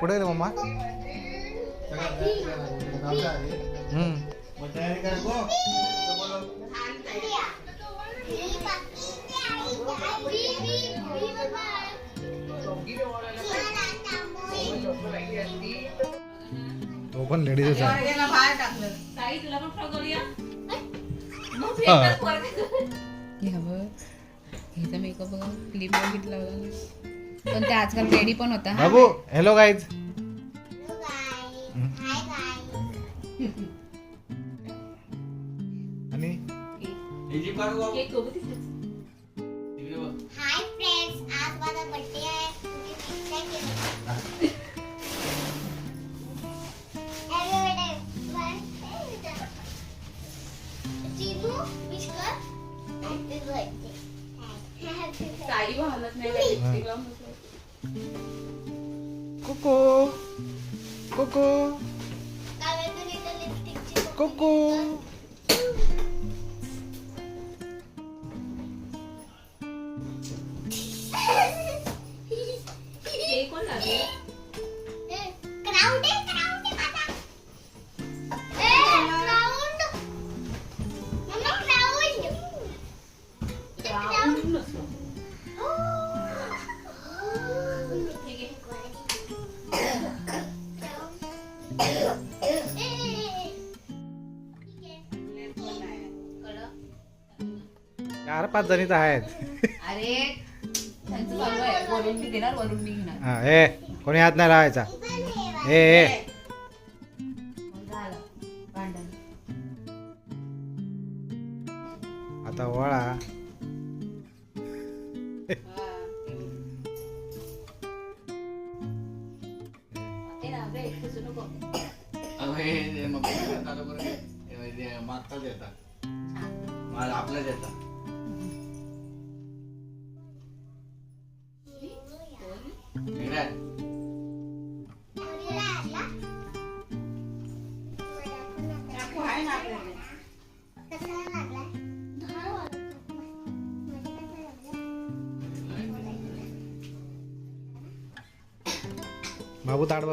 कुठे गेले मम्मा तो पण लेडीजच आहे. हा. हे बघ ह्याचा मेकअप बघा. क्लिप बघितला होता पण ते आजकाल रेडी पण होता हा बाबू हॅलो गाईज आणि. हाय फ्रेंड्स आज माझा बर्थडे आहे तुम्ही wish काय केलं Happy birthday. चिनू विश कर हॅपी बर्थडे हॅपी ताई बघालच नाही Coco. Coco. Coco. चार पाच जणी तर आहेत. अरे त्यांचं चालू आहे. वरून मी घेणार वरून मी घेणार. हा ए कोणी हात नाही लावायचा. ए ए. मग झालं. भांडण. आता वळा. मागताच येतात मला आपल्याच येतात ना आपल्याकडे बाबू ताड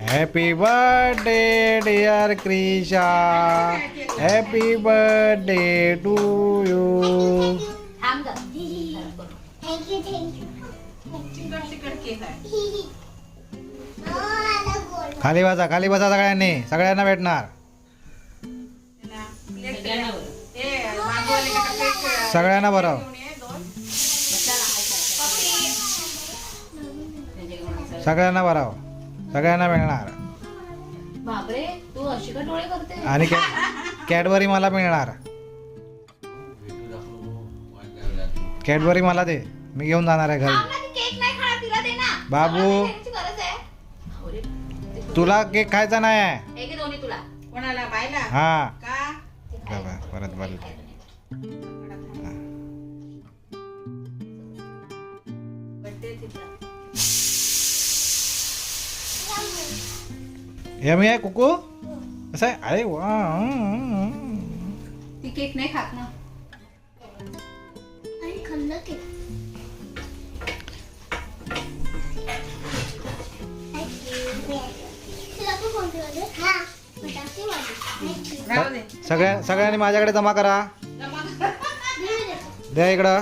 happy birthday dear Krisha happy birthday to you खाली बसा खाली बसा सगळ्यांनी. सगळ्यांना भेटणार. सगळ्यांना बरं. सगळ्यांना बरं. सगळ्यांना मिळणार. बापरे तू अशी का डोळे करते आणि कॅ कॅडबरी मला मिळणार. कॅडबरी मला दे. मी घेऊन जाणार आहे घरी. केक नाही खाणार तिला दे ना. बाबू. मला देण्याची गरज आहे. अरे, तुला केक खायचा नाही आहे. हे घे दोन्ही तुला. कोणाला? बायला हा. का? बाबा, परत बोल. बर्थडे तिचा. यमी आहे कुकू? कसं आहे? अरे वा. केक नाही खात ना. आणि खाल्लं केक हा सगळ्या सगळ्यांनी माझ्याकडे जमा करा. द्या इकडं.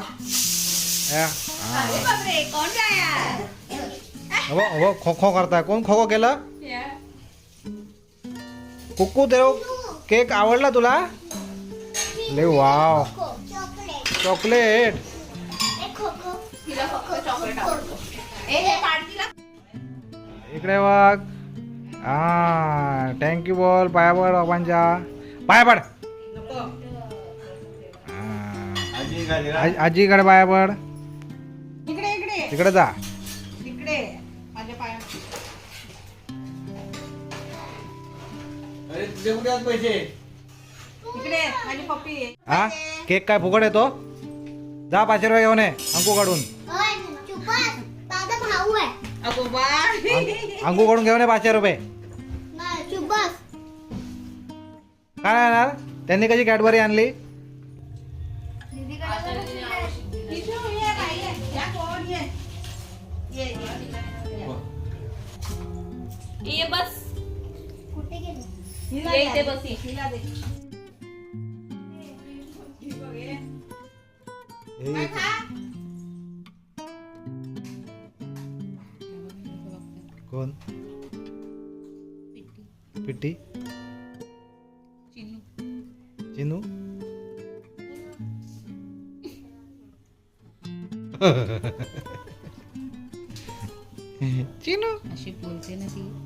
हा. खो खो करताय. कोण खो खो केलं? कुक्कू देव केक आवडला तुला? ले वाव. चॉकलेट. चॉकलेट एक खोको तिला फक्त चॉकलेट आवडतो ए हे पाडतीला इकडे बघ. हा थँक्यू बोल. पाया पड बाबांच्या. पाया पड. हा. आजीकडे पाया पड. इकडे जा. पैसे. इकडे माझी पप्पी आहे. हा? केक काय फुकट येतो जा पाचशे रुपये घेऊन ये अंकू काढून. अंक- काढून घेऊन ये पाचशे रुपये. काय येणार त्यांनी कशी कॅडबरी आणली? ये बाई, ये. या कोण ये ये ये. ये बस. हिला इथे. बस. हिला दे. कोण? पिट्टी. चिनू चिनू अशी बोलते ना ती.